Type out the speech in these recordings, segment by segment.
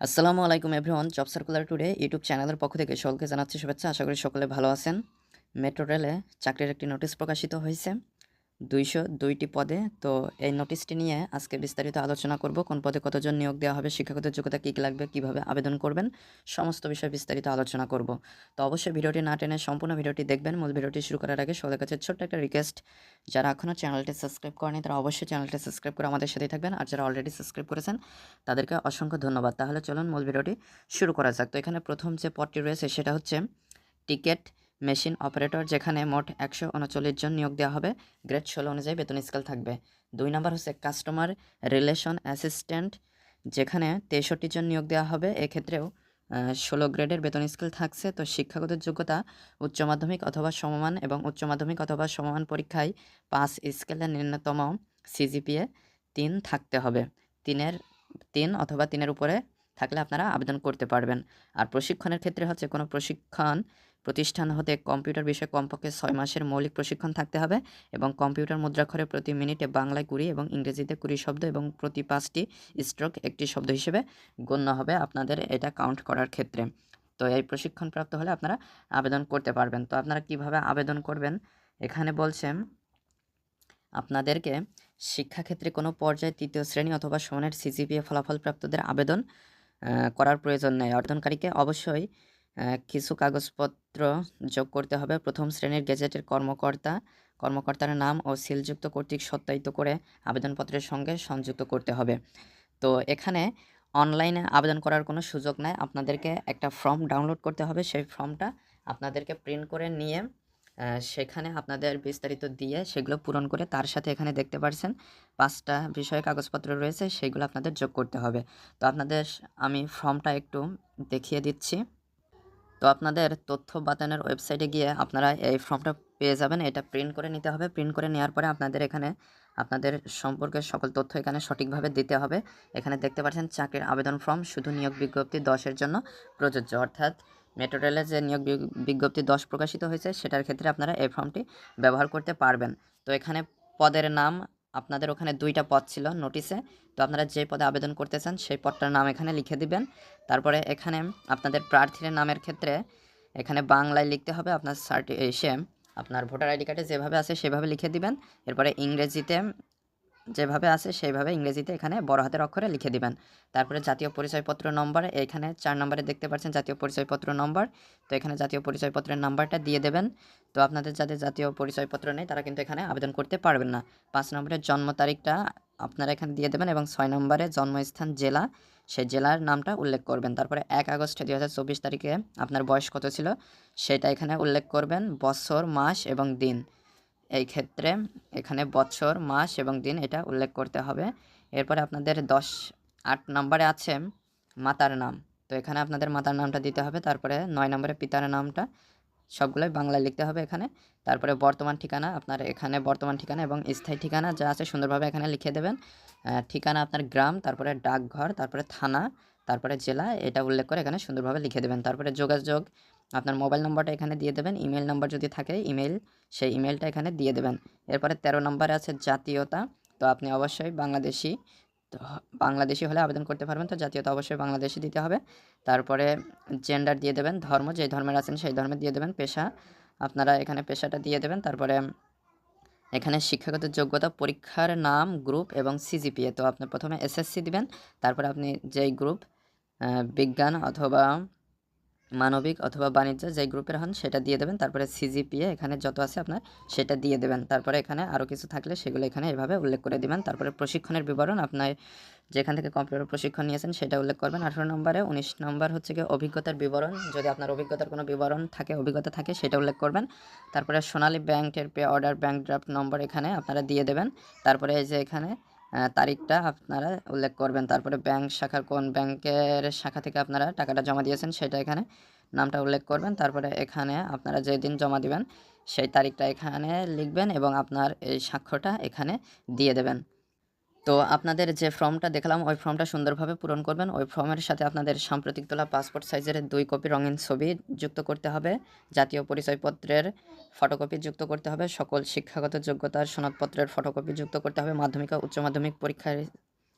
আসসালামু আলাইকুম everyone, job circular today YouTube চ্যানেলের পক্ষ থেকে সকলকে জানাচ্ছি শুভেচ্ছা। আশা করি সকলে ভালো আছেন। মেট্রো রেলে চাকরির একটি নোটিশ প্রকাশিত হয়েছে। দুইশো দুইটি পদে। তো এই নোটিশটি নিয়ে আজকে বিস্তারিত আলোচনা করব, কোন পদে কতজন নিয়োগ দেওয়া হবে, শিক্ষাগত যোগ্যতা কী কী লাগবে, কীভাবে আবেদন করবেন, সমস্ত বিষয়ে বিস্তারিত আলোচনা করব। তো অবশ্যই ভিডিওটি না টেনে সম্পূর্ণ ভিডিওটি দেখবেন। মূল ভিডিওটি শুরু করার আগে সকলের কাছে ছোট্ট একটা রিকোয়েস্ট যারা এখনও চ্যানেলটি সাবস্ক্রাইব করেনি, তারা অবশ্যই চ্যানেলটি সাবস্ক্রাইব করে আমাদের সাথেই থাকবেন। আর যারা অলরেডি সাবস্ক্রাইব করেছেন, তাদেরকে অসংখ্য ধন্যবাদ। তাহলে চলুন মূল ভিডিওটি শুরু করা যাক। তো এখানে প্রথম যে পদটি রয়েছে, সেটা হচ্ছে টিকেট মেশিন অপারেটর যেখানে মোট একশো উনচল্লিশ জন নিয়োগ দেওয়া হবে, গ্রেড ষোলো অনুযায়ী বেতন স্কেল থাকবে। দুই নম্বর হচ্ছে কাস্টমার রিলেশন অ্যাসিস্ট্যান্ট, যেখানে তেষট্টি জন নিয়োগ দেওয়া হবে, এক্ষেত্রেও ষোলো গ্রেডের বেতন স্কেল থাকছে। তো শিক্ষাগত যোগ্যতা, উচ্চ মাধ্যমিক অথবা সমমান এবং উচ্চ মাধ্যমিক অথবা সমমান পরীক্ষায় পাঁচ স্কেলের ন্যূনতম সিজিপিএ তিন থাকতে হবে। তিনের, তিন অথবা তিনের উপরে থাকলে আপনারা আবেদন করতে পারবেন। আর প্রশিক্ষণের ক্ষেত্রে হচ্ছে কোনো প্রশিক্ষণ প্রতিষ্ঠান হতে কম্পিউটার বিষয়ে কমপক্ষে ছয় মাসের মৌলিক প্রশিক্ষণ থাকতে হবে এবং কম্পিউটার মুদ্রাক্ষরে প্রতি মিনিটে বাংলায় কুড়ি এবং ইংরেজিতে কুড়ি শব্দ এবং প্রতি পাঁচটি স্ট্রোক একটি শব্দ হিসেবে গণ্য হবে আপনাদের এটা কাউন্ট করার ক্ষেত্রে। তো এই প্রশিক্ষণ প্রাপ্ত হলে আপনারা আবেদন করতে পারবেন। তো আপনারা কীভাবে আবেদন করবেন? এখানে বলছেন আপনাদেরকে শিক্ষাক্ষেত্রে কোনো পর্যায়ে তৃতীয় শ্রেণি অথবা সমানের সিজিপিএ ফলাফল প্রাপ্তদের আবেদন করার প্রয়োজন নেই। আবেদনকারীকে অবশ্যই কিছু কাগজপত্র যোগ করতে হবে। প্রথম শ্রেণির গেজেটের কর্মকর্তা, কর্মকর্তার নাম ও সিলযুক্ত কর্তৃক সত্যায়িত করে আবেদনপত্রের সঙ্গে সংযুক্ত করতে হবে। তো এখানে অনলাইনে আবেদন করার কোনো সুযোগ নাই। আপনাদেরকে একটা ফর্ম ডাউনলোড করতে হবে। সেই ফর্মটা আপনাদেরকে প্রিন্ট করে নিয়ে সেখানে আপনাদের বিস্তারিত দিয়ে সেগুলো পূরণ করে তার সাথে এখানে দেখতে পাচ্ছেন পাঁচটা বিষয়ে কাগজপত্র রয়েছে, সেগুলো আপনাদের যোগ করতে হবে। তো আপনাদের আমি ফর্মটা একটু দেখিয়ে দিচ্ছি। তো আপনাদের তথ্য বাতানের ওয়েবসাইটে গিয়ে আপনারা এই ফর্মটা পেয়ে যাবেন। এটা প্রিন্ট করে নিতে হবে। প্রিন্ট করে নেওয়ার পরে আপনাদের এখানে, আপনাদের সম্পর্কে সকল তথ্য এখানে সঠিকভাবে দিতে হবে। এখানে দেখতে পাচ্ছেন চাকরির আবেদন ফর্ম, শুধু নিয়োগ বিজ্ঞপ্তি দশের জন্য প্রযোজ্য। অর্থাৎ মেট্রো রেলের যে নিয়োগ বিজ্ঞপ্তি দশ প্রকাশিত হয়েছে, সেটার ক্ষেত্রে আপনারা এই ফর্মটি ব্যবহার করতে পারবেন। তো এখানে পদের নাম আপনাদের ওখানে দুইটা পদ ছিল নোটিশে তো আপনারা যে পদে আবেদন করতে চান সেই পদটার নাম এখানে লিখে দিবেন। তারপরে এখানে আপনাদের প্রার্থীর নামের ক্ষেত্রে এখানে বাংলায় লিখতে হবে আপনার সার্টি সে, আপনার ভোটার আইডি কার্ডে যেভাবে আছে সেভাবে লিখে দিবেন। এরপরে ইংরেজিতে যেভাবে আছে সেইভাবে ইংরেজিতে এখানে বড় হাতের অক্ষরে লিখে দিবেন। তারপরে জাতীয় পরিচয়পত্র নম্বর, এখানে চার নম্বরে দেখতে পাচ্ছেন জাতীয় পরিচয়পত্র নম্বর। তো এখানে জাতীয় পরিচয়পত্রের নাম্বারটা দিয়ে দেবেন। তো আপনাদের যাদের জাতীয় পরিচয়পত্র নেই, তারা কিন্তু এখানে আবেদন করতে পারবেন না। পাঁচ নম্বরের জন্ম তারিখটা আপনারা এখানে দিয়ে দেবেন এবং ছয় নম্বরে জন্মস্থান জেলা, সেই জেলার নামটা উল্লেখ করবেন। তারপরে এক আগস্ট দুই হাজার চব্বিশ তারিখে আপনার বয়স কত ছিল, সেটা এখানে উল্লেখ করবেন। বছর, মাস এবং দিন। এই ক্ষেত্রে এখানে বছর, মাস এবং দিন এটা উল্লেখ করতে হবে। এরপরে আপনাদের দশ, আট নম্বরে আছে মাতার নাম। তো এখানে আপনাদের মাতার নামটা দিতে হবে, তারপরে নয় নম্বরে পিতার নামটা। সবগুলোই বাংলায় লিখতে হবে এখানে। তারপরে বর্তমান ঠিকানা, আপনার এখানে বর্তমান ঠিকানা এবং স্থায়ী ঠিকানা যা আছে সুন্দরভাবে এখানে লিখে দেবেন। ঠিকানা আপনার গ্রাম, তারপরে ডাকঘর, তারপরে থানা, তারপরে জেলা, এটা উল্লেখ করে এখানে সুন্দরভাবে লিখে দেবেন। তারপরে যোগাযোগ আপনার মোবাইল নম্বরটা এখানে দিয়ে দেবেন, ইমেল নাম্বার যদি থাকে, ইমেল, সেই ইমেলটা এখানে দিয়ে দেবেন। এরপরে তেরো নম্বরে আছে জাতীয়তা, তো আপনি অবশ্যই বাংলাদেশি, তো বাংলাদেশি হলে আবেদন করতে পারবেন। তো জাতীয়তা অবশ্যই বাংলাদেশি দিতে হবে। তারপরে জেন্ডার দিয়ে দেবেন, ধর্ম যে ধর্মের আছেন সেই ধর্মে দিয়ে দেবেন পেশা। আপনারা এখানে পেশাটা দিয়ে দেবেন, তারপরে এখানে শিক্ষাগত যোগ্যতা, পরীক্ষার নাম গ্রুপ এবং সিজিপিএ তো আপনি প্রথমে এসএসসি দিবেন, তারপরে আপনি যেই গ্রুপ বিজ্ঞান অথবা মানবিক অথবা বাণিজ্য যে গ্রুপের হন সেটা দিয়ে দেবেন। তারপরে সিজিপিএ এখানে যত আছে আপনার সেটা দিয়ে দেবেন। তারপরে এখানে আরও কিছু থাকলে সেগুলো এখানে এভাবে উল্লেখ করে দিবেন। তারপরে প্রশিক্ষণের বিবরণ আপনার যেখান থেকে কম্পিউটার প্রশিক্ষণ নিয়েছেন সেটা উল্লেখ করবেন। আঠারো নম্বরে উনিশ নম্বর হচ্ছে গিয়ে অভিজ্ঞতার বিবরণ। যদি আপনার অভিজ্ঞতার কোনো বিবরণ থাকে, অভিজ্ঞতা থাকে সেটা উল্লেখ করবেন। তারপরে সোনালী ব্যাংকের পে অর্ডার, ব্যাংক ড্রাফট নম্বর এখানে আপনারা দিয়ে দেবেন। তারপরে এই যে এখানে তারিখটা আপনারা উল্লেখ করবেন। তারপরে ব্যাংক শাখার কোন ব্যাংকের শাখা থেকে আপনারা টাকাটা জমা দিয়েছেন সেটা এখানে নামটা উল্লেখ করবেন। তারপরে এখানে আপনারা যেদিন জমা দিবেন সেই তারিখটা এখানে লিখবেন এবং আপনার এই স্বাক্ষরটা এখানে দিয়ে দেবেন। তো আপনাদের যে ফর্মটা দেখলাম, ওই ফর্মটা সুন্দরভাবে পূরণ করবেন। ওই ফর্মের সাথে আপনাদের সাম্প্রতিক তোলা পাসপোর্ট সাইজের দুই কপি রঙিন ছবি যুক্ত করতে হবে। জাতীয় পরিচয়পত্রের ফটোকপি যুক্ত করতে হবে। সকল শিক্ষাগত যোগ্যতার সনদপত্রের ফটোকপি যুক্ত করতে হবে। মাধ্যমিক ও উচ্চ মাধ্যমিক পরীক্ষার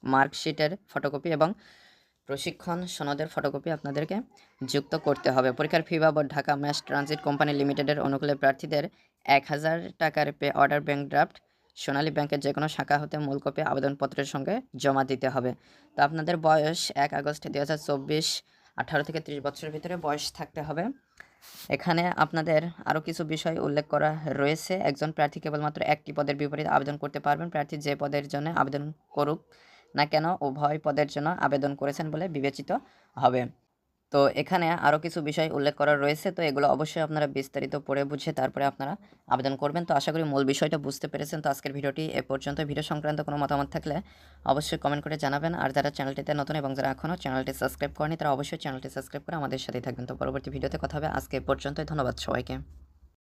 মার্কশিটের ফটোকপি এবং প্রশিক্ষণ সনদের ফটোকপি আপনাদেরকে যুক্ত করতে হবে। পরীক্ষার ফি বাবদ ঢাকা ম্যাস ট্রানজিট কোম্পানি লিমিটেডের অনুকূলে প্রার্থীদের এক হাজার টাকার pay order bank draft Sonali ব্যাংকের যে কোনো শাখা হতে মূল কপি আবেদনপত্রের সঙ্গে জমা দিতে হবে। তো আপনাদের বয়স এক আগস্ট দু হাজার চব্বিশ, আঠারো থেকে ত্রিশ বছরের ভিতরে বয়স থাকতে হবে। এখানে আপনাদের আরও কিছু বিষয় উল্লেখ করা রয়েছে। একজন প্রার্থী কেবলমাত্র একটি পদের বিপরীতে আবেদন করতে পারবেন। প্রার্থী যে পদের জন্য আবেদন করুক না কেন, উভয় পদের জন্য আবেদন করেছেন বলে বিবেচিত হবে। তো এখানে আরও কিছু বিষয় উল্লেখ করা রয়েছে। তো এগুলো অবশ্যই আপনারা বিস্তারিত পড়ে বুঝে তারপরে আপনারা আবেদন করবেন। তো আশা করি মূল বিষয়টা বুঝতে পেরেছেন। তো আজকের ভিডিওটি এ পর্যন্ত। ভিডিও সংক্রান্ত কোনো মতামত থাকলে অবশ্যই কমেন্ট করে জানাবেন। আর যারা চ্যানেলটিতে নতুন এবং যারা এখনও চ্যানেলটি সাবস্ক্রাইব করেনি তারা অবশ্যই চ্যানেলটি সাবস্ক্রাইব করে আমাদের সাথেই থাকবেন। তো পরবর্তী ভিডিওতে কথা হবে। আজকে এ পর্যন্তই। ধন্যবাদ সবাইকে।